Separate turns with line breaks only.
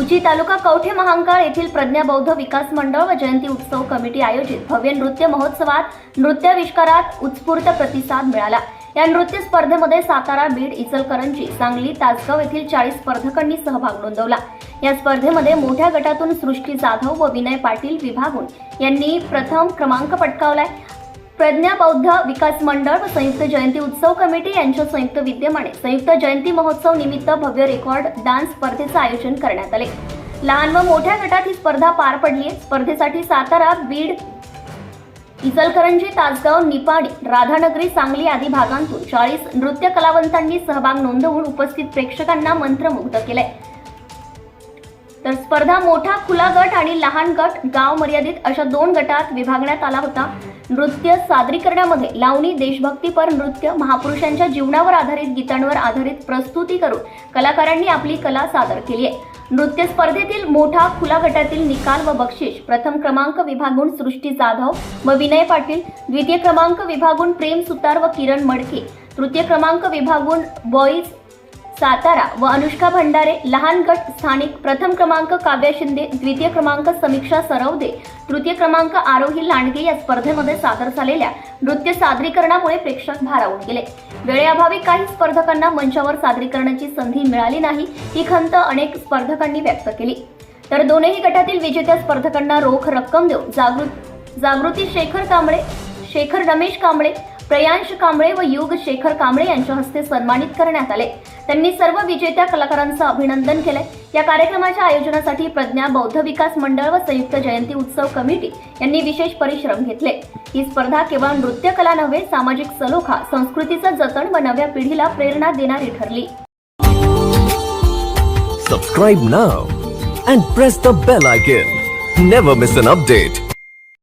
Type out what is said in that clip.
उजी तालुका कवठे महांकाळ येथील प्रज्ञा बौद्ध विकास मंडळ व जयंती उत्सव कमिटी आयोजित भव्य नृत्य महोत्सवात नृत्याविष्कारात उत्स्फूर्त प्रतिसाद मिळाला. या नृत्य स्पर्धेमध्ये सातारा बीड इचलकरंजी सांगली तासगाव येथील चाळीस स्पर्धकांनी सहभाग नोंदवला. या स्पर्धेमध्ये मोठ्या गटातून सृष्टी जाधव व विनय पाटील विभागून यांनी प्रथम क्रमांक पटकावलाय. प्रज्ञा बौद्ध विकास मंडळ व संयुक्त जयंती उत्सव कमिटी यांच्या संयुक्त विद्यमाने संयुक्त जयंती महोत्सव निमित्त भव्य रेकॉर्ड डान्स स्पर्धेचं आयोजन करण्यात आले. लहान व मोठ्या गटात ही स्पर्धा पार पडली. स्पर्धेसाठी सातारा बीड इचलकरंजी तासगाव निपाडी राधानगरी सांगली आदी भागांतून चाळीस नृत्य कलावंतांनी सहभाग नोंदवून उपस्थित प्रेक्षकांना मंत्रमुग्ध केलाय. तर स्पर्धा मोठा खुला गट आणि लहान गट गाव मर्यादित अशा दोन गटात विभागण्यात आला होता. नृत्य सादरीकरणामध्ये लावणी देशभक्तीपर नृत्य महापुरुषांच्या जीवनावर आधारित गीतांवर आधारित प्रस्तुती करून कलाकारांनी आपली कला सादर केली आहे. नृत्य स्पर्धेतील मोठा खुला गटातील निकाल व बक्षीस प्रथम क्रमांक विभागून सृष्टी जाधव व विनय पाटील द्वितीय क्रमांक विभागून प्रेम सुतार व किरण मडके तृतीय क्रमांक विभागून बॉईज सातारा व अनुष्का भंडारे लहान गट स्थानिक प्रथम क्रमांक काव्या शिंदे द्वितीय क्रमांक समीक्षा सरवदे तृतीय क्रमांक आरोही लांडगे या स्पर्धेमध्ये सादर झालेल्या नृत्य सादरीकरणामुळे प्रेक्षक भारावून गेले. वेळेअभावी काही स्पर्धकांना मंचावर सादरीकरणाची संधी मिळाली नाही ही खंत अनेक स्पर्धकांनी व्यक्त केली. तर दोनही गटातील विजेत्या स्पर्धकांना रोख रक्कम देऊन जागृत जागृती शेखर कांबळे शेखर रमेश कांबळे प्रयांश कांबळे व युग शेखर कांबळे यांच्या हस्ते सन्मानित करण्यात आले. त्यांनी सर्व विजेत्या कलाकारांचं अभिनंदन केलंय. या कार्यक्रमाच्या आयोजनासाठी प्रज्ञा बौद्ध विकास मंडळ व संयुक्त जयंती उत्सव कमिटी यांनी विशेष परिश्रम घेतले. ही स्पर्धा केवळ नृत्य कला नव्हे सामाजिक सलोखा संस्कृतीचं जतन व नव्या पिढीला प्रेरणा देणारी ठरली.
Subscribe now and press the bell icon never miss an update